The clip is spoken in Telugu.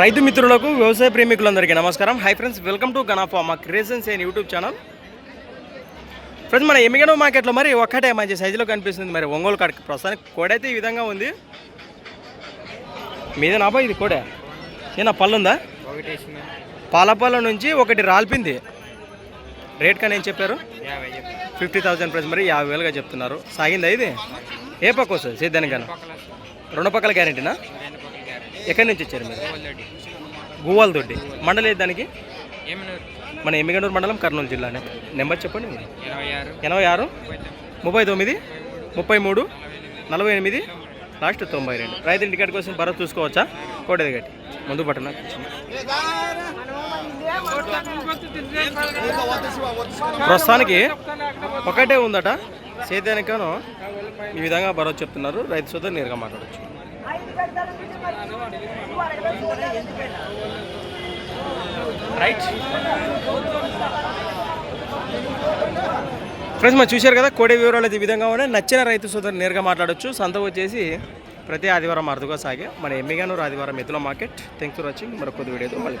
రైతు మిత్రులకు వ్యవసాయ ప్రేమికులందరికీ నమస్కారం. హై ఫ్రెండ్స్ వెల్కమ్ టు గనాఫా మా creations and YouTube channel friends మన ఎమ్మిగనో మార్కెట్లో మరి ఒక్కటే మంచి సైజులో కనిపిస్తుంది. మరి ఒంగోలు కాడికి ప్రస్తుతానికి కోడైతే ఈ విధంగా ఉంది. మీద నాపా? ఇది కోడే? ఏనా పళ్ళుందా ఒకటి వేసింది పాలపాల నుంచి ఒకటి రాల్పింది. రేట్ కానీ ఏం చెప్పారు. ఫిఫ్టీ థౌసండ్ ప్రైస్ మరి యాభై వేలుగా చెప్తున్నారు. సాగిందా ఇది? ఏ పక్క వస్తుంది? సిద్ధానికన్నా రెండు పక్కల గ్యారెంటీనా? ఎక్కడి నుంచి వచ్చారు మీరు? గువ్వాల దొడ్డి మండలి ఏది దానికి? మన ఎమ్మిగనూరు మండలం కర్నూలు జిల్లానే. నెంబర్ చెప్పండి మీరు. ఎనభై ఆరు ముప్పై తొమ్మిది ముప్పై మూడు నలభై ఎనిమిది లాస్ట్ తొంభై రెండు. రైతు ఇంటికాటి కోసం భరత్ చూసుకోవచ్చా? కోటది గట్టి ముందు పట్టణ ప్రస్తుతానికి ఒకటే ఉందట. సేద్యానికను ఈ విధంగా భరోసా చెప్తున్నారు. రైతు సోదరు నేరుగా మాట్లాడచ్చు. రైట్. ఫ్రెండ్స్ మనం చూశారు కదా కోడి వివరాలు ఈ విధంగా ఉన్నాయి. నచ్చిన రైతు సోదరు నేరుగా మాట్లాడచ్చు. సంత వచ్చేసి ప్రతి ఆదివారం అరుదుగా సాగే. మన ఎమ్మిగానూరు ఆదివారం ఎద్దుల మార్కెట్. థ్యాంక్స్ ఫర్ వాచింగ్ మరొక కొద్ది వీడియోతో మళ్ళీ